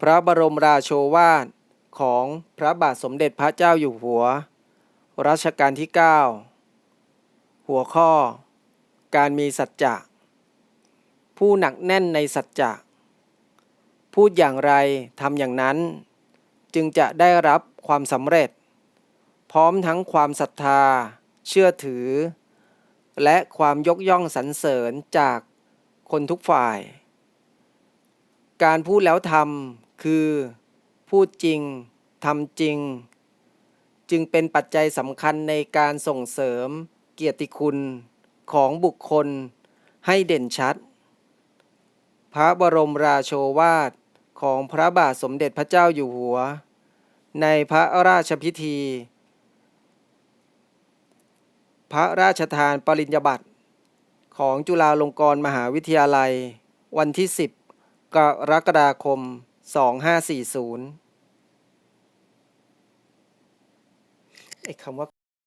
พระบรมราโชวาทของพระบาทสมเด็จพระเจ้าอยู่หัว รัชกาลที่ 9 หัวข้อ การมีสัจจะ ผู้หนักแน่นในสัจจะ พูดอย่างไรทำอย่างนั้น จึงจะได้รับความสำเร็จ พร้อมทั้งความศรัทธา เชื่อถือ และความยกย่องสรรเสริญจากคนทุกฝ่าย การพูดแล้วทำ คือพูดจริงทำจริง จึงเป็นปัจจัยสำคัญในการส่งเสริมเกียรติคุณของบุคคลให้เด่นชัด พระบรมราโชวาทของพระบาทสมเด็จพระเจ้าอยู่หัว ในพระราชพิธี พระราชทานปริญญาบัตรของจุฬาลงกรณ์มหาวิทยาลัย วันที่ 10 กรกฎาคม 2540ไอ้คำว่า